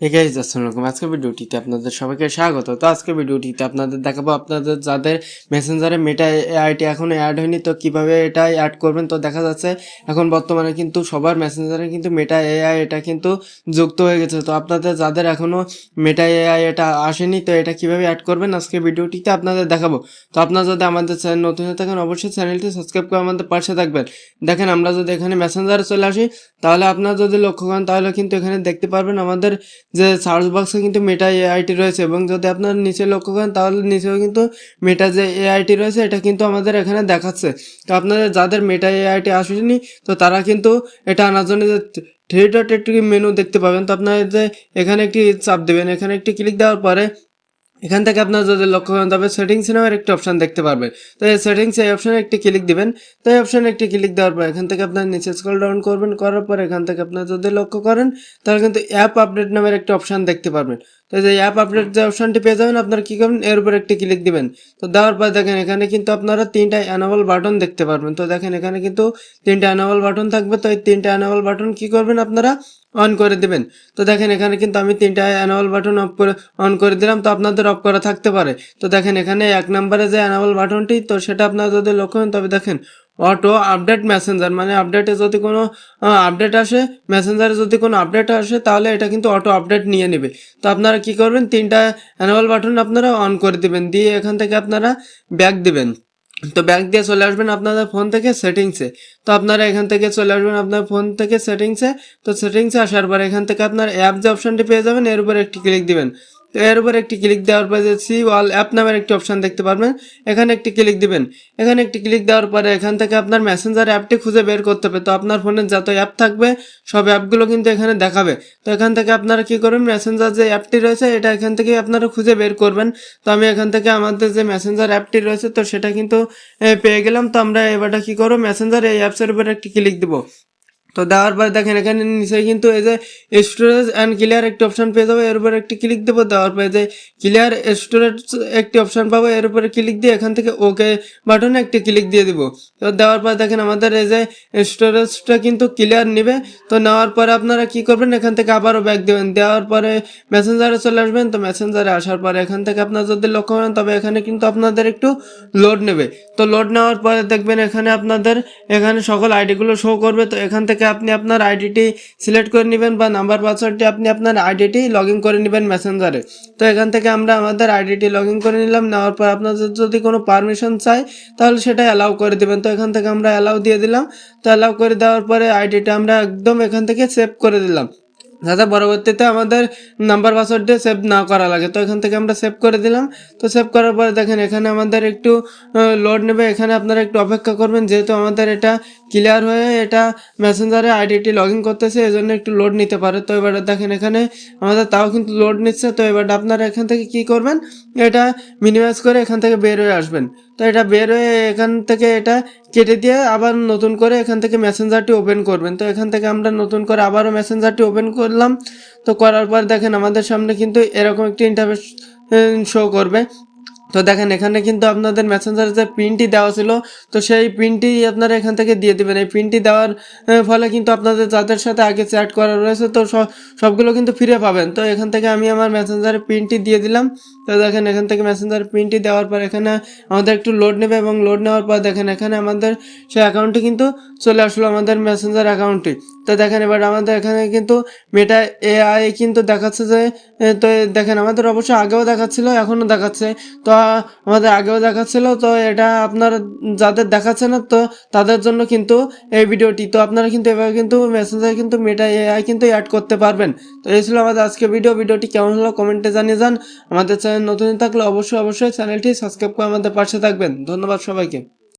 Guys আসসালামু আজকের ভিডিওটিতে আপনাদের সবাইকে স্বাগত। তো আজকের ভিডিওটিতে আপনাদের দেখাবো আপনাদের যাদের মেসেঞ্জারে মেটা এআইটি এখনও অ্যাড হয়নি, তো কীভাবে এটা অ্যাড করবেন? তো দেখা যাচ্ছে এখন বর্তমানে কিন্তু সবার মেসেঞ্জারে কিন্তু মেটা এআই এটা কিন্তু যুক্ত হয়ে গেছে। তো আপনাদের যাদের এখনও মেটা এআই এটা আসেনি, তো এটা কীভাবে অ্যাড করবেন? আজকে ভিডিওটিতে আপনাদের দেখাবো। তো আপনারা যদি আমাদের চ্যানেল নতুন হয়ে থাকেন, অবশ্যই চ্যানেলটি সাবস্ক্রাইব করে আমাদের পাশে থাকবেন। দেখেন, আমরা যদি এখানে মেসেঞ্জারে চলে আসি, তাহলে আপনারা যদি লক্ষ্য করেন, তাহলে কিন্তু এখানে দেখতে পারবেন আমাদের যে সার্চ বক্সে কিন্তু মেটা এআইটি রয়েছে এবং যদি আপনারা নিচে লক্ষ্য করেন, তাহলে নিচেও কিন্তু মেটা যে এআইটি রয়েছে, এটা কিন্তু আমাদের এখানে দেখাচ্ছে। তো আপনাদের যাদের মেটা এআইটি আসেনি, তো তারা কিন্তু এটা আনার জন্য যে থ্রি ডট একটি মেনু দেখতে পাবেন। তো আপনারা যে এখানে একটি চাপ দেবেন, এখানে একটি ক্লিক দেওয়ার পরে এখান থেকে আপনার যদি লক্ষ্য করেন, তবে সেটিংস নামের একটি অপশন দেখতে পারবেন। তো এই সেটিংস এই অপশানে একটি ক্লিক দিবেন। তো এই অপশনে একটি ক্লিক দেওয়ার পর এখান থেকে আপনার নিচে স্কল ডাউন করবেন। করার পর এখান থেকে আপনার যদি লক্ষ্য করেন, তাহলে কিন্তু অ্যাপ আপডেট নামের একটি অপশান দেখতে পারবেন। তো যে অ্যাপ আপডেট যে অপশানটি পেয়ে যাবেন, আপনারা কী করবেন? এর উপর একটি ক্লিক দিবেন। তো দেওয়ার পর দেখেন, এখানে কিন্তু আপনারা তিনটা অ্যানাবল বাটন দেখতে পারবেন। তো দেখেন, এখানে কিন্তু তিনটা অ্যানাবল বাটন থাকবে। তো এই তিনটা অ্যানাবল বাটন কী করবেন আপনারা? অন করে দেবেন। তো দেখেন, এখানে কিন্তু আমি তিনটা অ্যানাবল বাটন অফ করে অন করে দিলাম, তো আপনাদের অফ করা থাকতে পারে। তো দেখেন, এখানে এক নম্বরে যে অ্যানাবল বাটনটি তো সেটা আপনারা যদি লক্ষ্য করেন, তবে দেখেন অটো আপডেট মেসেঞ্জার মানে আপডেটে যদি কোনো আপডেট আসে মেসেঞ্জারে যদি কোনো আপডেট আসে, তাহলে এটা কিন্তু অটো আপডেট নিয়ে নেবে। তো আপনারা কি করবেন, তিনটা অ্যানাবল বাটন আপনারা অন করে দিবেন, দিয়ে এখান থেকে আপনারা ব্যাক দিবেন। তো ব্যাক দিয়ে চলে আসবেন আপনাদের ফোন থেকে সেটিংসে তো আপনারা এখান থেকে চলে আসবেন আপনার ফোন থেকে সেটিংসে তো সেটিংসে আসার পর এখান থেকে আপনার অ্যাপ যে অপশনটি পেয়ে যাবেন, এর উপর একটি ক্লিক দিবেন। এর উপর একটি ক্লিক দেওয়ার পরে সি ওয়াল অ্যাপ নামের একটি অপশন দেখতে পারবেন। এখানে একটি ক্লিক দিবেন। এখানে একটি ক্লিক দেওয়ার পরে এখান থেকে আপনার মেসেঞ্জার অ্যাপটি খুঁজে বের করতে হবে। তো আপনার ফোনে যত অ্যাপ থাকবে, সব অ্যাপগুলো কিন্তু এখানে দেখাবে। তো এখান থেকে আপনারা কি করবেন? মেসেঞ্জার যে অ্যাপটি রয়েছে, এটা এখান থেকে আপনারা খুঁজে বের করবেন। তো আমি এখান থেকে আমাদের যে মেসেঞ্জার অ্যাপটি রয়েছে, তো সেটা কিন্তু পেয়ে গেলাম। তো আমরা এবারটা কি করব? মেসেঞ্জার এই অ্যাপসের উপর একটি ক্লিক দেবো। তো দেওয়ার পরে দেখেন, এখানে নিচে কিন্তু এই যে স্টোরেজ অ্যান্ড ক্লিয়ার একটি অপশান পেয়ে যাব, এর উপর একটি ক্লিক দেবো, দেওয়ার পরে যে ক্লিয়ার স্টোরেজ একটি অপশান পাবো, এর উপরে ক্লিক দিয়ে এখান থেকে ওকে বাটনে একটি ক্লিক দিয়ে দিব। তো দেওয়ার পর দেখেন, আমাদের এই যে স্টোরেজটা কিন্তু ক্লিয়ার নেবে। তো নেওয়ার পরে আপনারা কি করবেন, এখান থেকে আবারও ব্যাক দেবেন। দেওয়ার পরে মেসেঞ্জারে চলে আসবেন। তো মেসেঞ্জারে আসার পরে এখান থেকে আপনার যদি লক্ষ্য করেন, তবে এখানে কিন্তু আপনাদের একটু লোড নেবে। তো লোড নেওয়ার পরে দেখবেন, এখানে আপনাদের, এখানে সকল আইডিগুলো শো করবে। তো এখান থেকে আপনি আপনার আইডিটি সিলেক্ট করে নেবেন বা নাম্বার পাসওয়ার্ডটি আপনি আপনার আইডিটি লগ ইন করে নেবেন মেসেঞ্জারে তো এখান থেকে আমরা আমাদের আইডিটি লগ ইন করে নিলাম, নেওয়ার পর আপনাদের যদি কোনো পারমিশন চাই, তাহলে সেটা অ্যালাউ করে দেবেন। তো এখান থেকে আমরা অ্যালাউ দিয়ে দিলাম। তো অ্যালাউ করে দেওয়ার পরে আইডিটা আমরা একদম এখান থেকে সেভ করে দিলাম। যাতে পরবর্তীতে আমাদের নাম্বার পাসওয়ার্ড দিয়ে সেভ না করা লাগে। তো এখান থেকে আমরা সেভ করে দিলাম। তো সেভ করার পরে দেখেন, এখানে আমাদের একটু লোড নেবে। এখানে আপনারা একটু অপেক্ষা করবেন, যেহেতু আমাদের এটা ক্লিয়ার হয়ে এটা মেসেঞ্জারে আইডিটি লগ ইন করতেছে এই জন্য একটু লোড নিতে পারে। তো এবার দেখেন, এখানে আমাদের তাও কিন্তু লোড নিচ্ছে। তো এবার আপনারা এখান থেকে কি করবেন, এটা মিনিমাইজ করে এখান থেকে বের হয়ে আসবেন। তো এটা বের হয়ে এখান থেকে এটা কেটে দিয়ে আবার নতুন করে এখান থেকে মেসেঞ্জারটি ওপেন করবেন। তো এখান থেকে আমরা নতুন করে আবারও মেসেঞ্জারটি ওপেন করলাম। তো করার পর দেখেন আমাদের সামনে কিন্তু এরকম একটি ইন্টারভেস শো করবে। তো দেখেন, এখানে কিন্তু আপনাদের মেসেঞ্জারে যে প্রিন্টটি দেওয়া ছিল, তো সেই পিনটি আপনারা এখান থেকে দিয়ে দেবেন। এই পিনটি দেওয়ার ফলে কিন্তু আপনাদের যাদের সাথে আগে চ্যাট করা রয়েছে, তো সব- সবগুলো কিন্তু ফিরে পাবেন। তো এখান থেকে আমি আমার মেসেঞ্জারে প্রিন্টটি দিয়ে দিলাম। তো দেখেন, এখান থেকে মেসেঞ্জার প্রিন্টটি দেওয়ার পর এখানে আমাদের একটু লোড নেবে এবং লোড নেওয়ার পর দেখেন, এখানে আমাদের সেই অ্যাকাউন্টটি কিন্তু চলে আসলো, আমাদের মেসেঞ্জার অ্যাকাউন্টটি তো দেখেন, এবার আমাদের এখানে কিন্তু মেটা এআই কিন্তু দেখাচ্ছে যে তো দেখেন, আমাদের অবশ্য আগেও দেখাচ্ছিল, এখনও দেখাচ্ছে। তো আমাদের আগেও দেখাচ্ছিল, তো এটা আপনার যাদের দেখাচ্ছে না, তো তাদের জন্য কিন্তু এই ভিডিওটি, তো আপনারা কিন্তু এভাবে কিন্তু মেসেঞ্জারে কিন্তু মেটা এআই কিন্তু অ্যাড করতে পারবেন। তো এই ছিল আমাদের আজকে ভিডিও ভিডিওটি কেমন হলো কমেন্টে জানিয়ে যান। আমাদের চ্যানেল নতুন থাকলে অবশ্যই অবশ্যই চ্যানেলটি সাবস্ক্রাইব করে আমাদের পাশে থাকবেন। ধন্যবাদ সবাইকে।